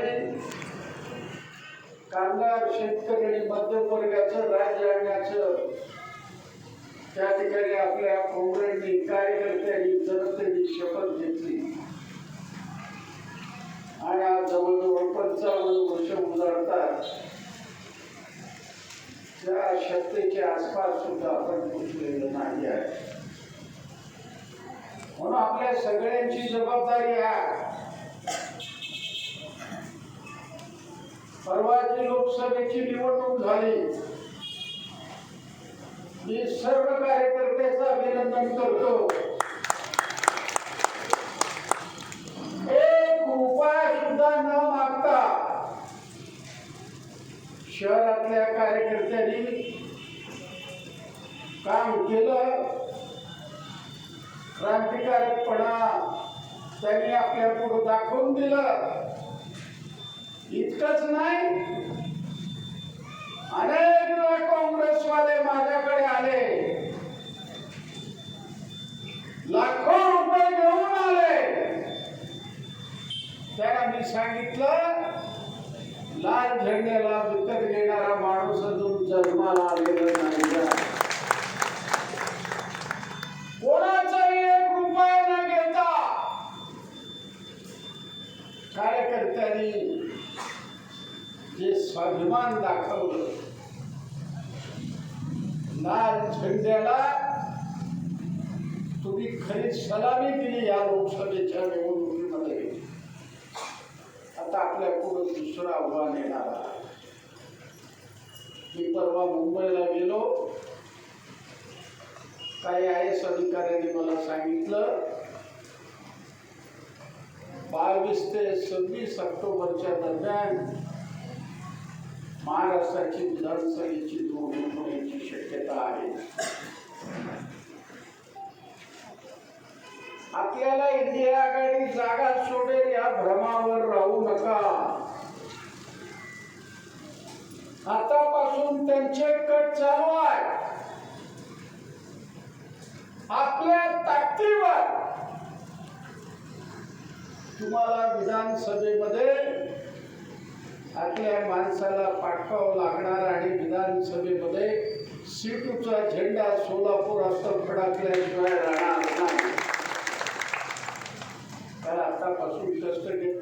झाली कामगार शेतकरी आणि मध्यम वर्गाचं राज्य आणण्याचं त्या ठिकाणी आपल्या काँग्रेसनी कार्यकर्त्यांनी जनतेने शपथ घेतली. आणि आज जवळजवळ पंचावन्न वर्ष उजाडतात. त्या शक्तीच्या आसपास सुद्धा आपण पोचलेलं नाही आहे. म्हणून आपल्या सगळ्यांची जबाबदारी आहे परवाची लोकसभेची निवडणूक झाली. मी सर्व कार्यकर्त्याचं अभिनंदन करतो. एक रुपया सुद्धा न मागता शहरातल्या कार्यकर्त्यांनी काम केलं. क्रांतिकारकपणा त्यांनी आपल्या पुढे दाखवून दिलं. इतकंच नाही. अनेक काँग्रेस काँग्रेसवाले माझ्याकडे आले. लाखो रुपये घेऊन आले. त्याला मी सांगितलं लाल झेंड्याला विकत घेणारा माणूस अजून जन्माला आलेला नाही का? कोणाचाही एक रुपया न घेता कार्यकर्त्यांनी जे स्वाभिमान दाखवलं लाल झेंड्याला तुम्ही खरी सलामी दिली या लोकसभेच्या निवडणुकीमध्ये. आता आपल्या पुढे दुसरं आव्हान येणार मी परवा मुंबईला गेलो. काही आय एस अधिकाऱ्यांनी मला सांगितलं बावीस ते सव्वीस ऑक्टोबरच्या दरम्यान महाराष्ट्राची विधानसभेची निवडणूक होण्याची शक्यता आहे. आपल्याला इंडिया आघाडी जागा सोडेल या भ्रमावर राहू नका. आतापासून त्यांचे कट चालू आहे आपल्या ताकदीवर तुम्हाला विधानसभेमध्ये आपल्या माणसाला पाठवावं लागणार आणि विधानसभेमध्ये सीटूचा झेंडा सोलापुरात फडकल्याशिवाय राहणार नाही. तर आतापासून कष्ट घे